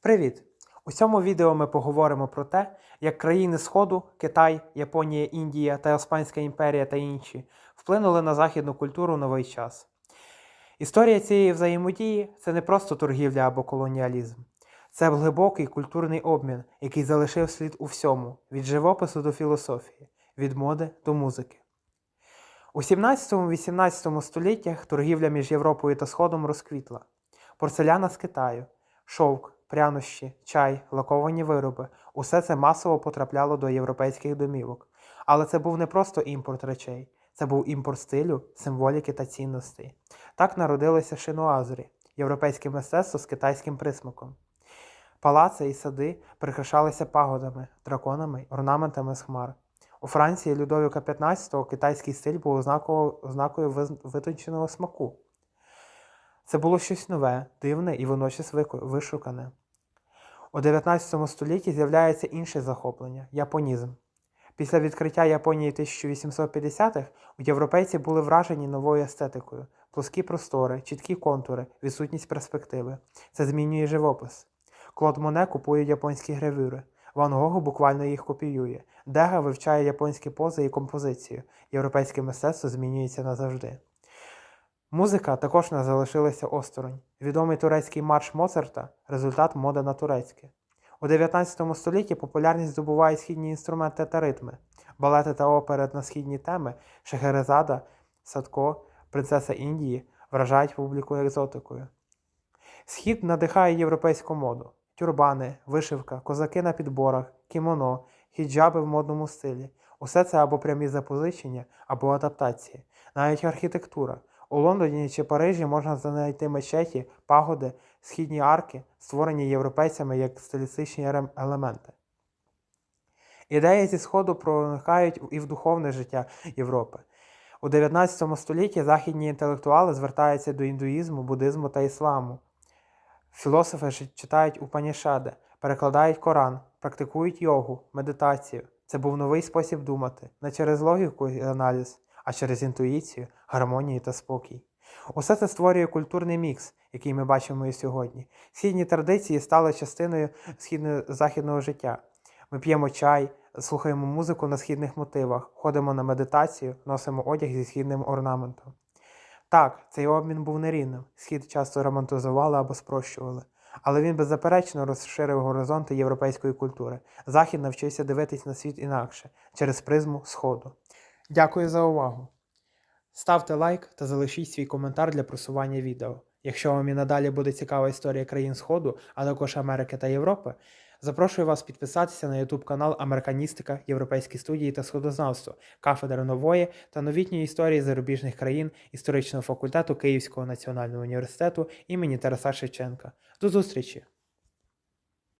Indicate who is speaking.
Speaker 1: Привіт! У цьому відео ми поговоримо про те, як країни Сходу, Китай, Японія, Індія та Османська імперія та інші вплинули на західну культуру новий час. Історія цієї взаємодії це не просто торгівля або колоніалізм. Це глибокий культурний обмін, який залишив слід у всьому від живопису до філософії, від моди до музики. У 17-18 століттях торгівля між Європою та Сходом розквітла. Порцеляна з Китаю, шовк, прянощі, чай, лаковані вироби усе це масово потрапляло до європейських домівок. Але це був не просто імпорт речей, це був імпорт стилю, символіки та цінностей. Так народилося шиноазурі, європейське мистецтво з китайським присмаком. Палаци і сади прикрашалися пагодами, драконами, орнаментами з хмар. У Франції Людовіка XV китайський стиль був ознакою витонченого смаку. Це було щось нове, дивне і водночас вишукане. У 19 столітті з'являється інше захоплення японізм. Після відкриття Японії 1850-х у європейці були вражені новою естетикою, плоскі простори, чіткі контури, відсутність перспективи. Це змінює живопис. Клод Моне купує японські гравюри. Ван Гогу буквально їх копіює. Дега вивчає японські пози і композицію. Європейське мистецтво змінюється назавжди. Музика також не залишилася осторонь. Відомий турецький марш Моцарта результат моди на турецьке. У 19 столітті популярність здобувають східні інструменти та ритми, балети та опери на східні теми, Шехерезада, Садко, Принцеса Індії вражають публіку екзотикою. Схід надихає європейську моду: тюрбани, вишивка, козаки на підборах, кімоно, хіджаби в модному стилі. Усе це або прямі запозичення, або адаптації, навіть архітектура. У Лондоні чи Парижі можна знайти мечеті, пагоди, східні арки, створені європейцями як стилістичні елементи. Ідеї зі Сходу проникають і в духовне життя Європи. У 19 столітті західні інтелектуали звертаються до індуїзму, буддизму та ісламу. Філософи читають Упанішади, перекладають Коран, практикують йогу, медитацію. Це був новий спосіб думати, не через логіку і аналіз, а через інтуїцію, гармонію та спокій. Усе це створює культурний мікс, який ми бачимо і сьогодні. Східні традиції стали частиною східно-західного життя. Ми п'ємо чай, слухаємо музику на східних мотивах, ходимо на медитацію, носимо одяг зі східним орнаментом. Так, цей обмін був нерівним, схід часто романтизували або спрощували. Але він беззаперечно розширив горизонти європейської культури. Захід навчився дивитись на світ інакше, через призму Сходу. Дякую за увагу. Ставте лайк та залишіть свій коментар для просування відео. Якщо вам і надалі буде цікава історія країн Сходу, а також Америки та Європи, запрошую вас підписатися на YouTube канал Американістика, Європейські студії та Сходознавство, кафедра нової та новітньої історії зарубіжних країн історичного факультету Київського національного університету імені Тараса Шевченка. До зустрічі!